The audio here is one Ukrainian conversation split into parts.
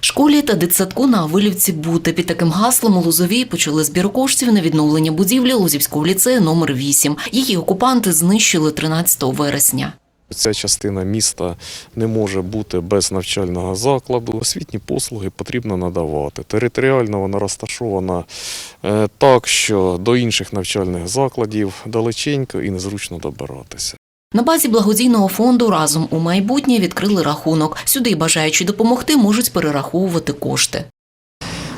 Школі та дитсадку на Вилівці бути під таким гаслом у Лозовій почали збір коштів на відновлення будівлі Лозівського ліцею номер 8 Її окупанти знищили 13 вересня. Ця частина міста не може бути без навчального закладу. Освітні послуги потрібно надавати. Територіально вона розташована е, так, що до інших навчальних закладів далеченько і незручно добиратися. На базі благодійного фонду разом у майбутнє відкрили рахунок. Сюди бажаючи допомогти можуть перераховувати кошти.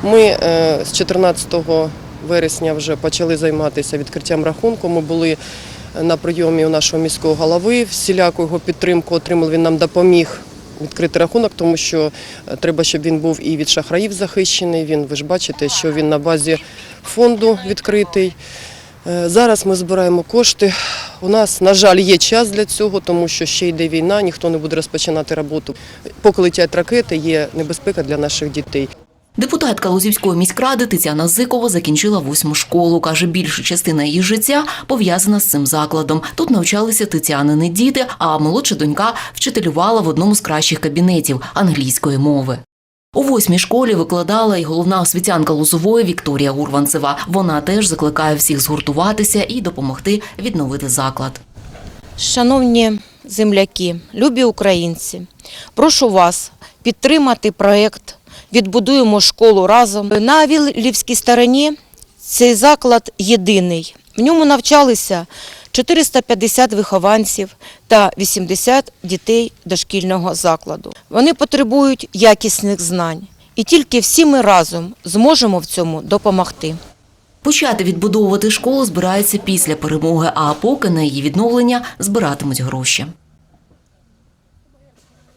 Ми е, з 14 вересня вже почали займатися відкриттям рахунку. Ми були на прийомі у нашого міського голови. Всіляку його підтримку отримали. Він нам допоміг відкрити рахунок, тому що е, треба, щоб він був і від шахраїв захищений. Він, ви ж бачите, що він на базі фонду відкритий. Е, Зараз ми збираємо кошти. У нас, на жаль, є час для цього, тому що ще йде війна, ніхто не буде розпочинати роботу. Поки летять ракети, є небезпека для наших дітей. Депутатка Лозівської міськради Тетяна Зикова закінчила восьму школу. Каже, більша частина її життя пов'язана з цим закладом. Тут навчалися Тетянини діти, а молодша донька вчителювала в одному з кращих кабінетів англійської мови. У восьмій школі викладала і головна освітянка Лозової Вікторія Урванцева. Вона теж закликає всіх згуртуватися і допомогти відновити заклад. Шановні земляки, любі українці, прошу вас підтримати проєкт Відбудуємо школу разом. На Віллівській стороні цей заклад єдиний. В ньому навчалися 450 вихованців та 80 дітей дошкільного закладу. Вони потребують якісних знань. І тільки всі ми разом зможемо в цьому допомогти. Почати відбудовувати школу збираються після перемоги, а поки на її відновлення збиратимуть гроші.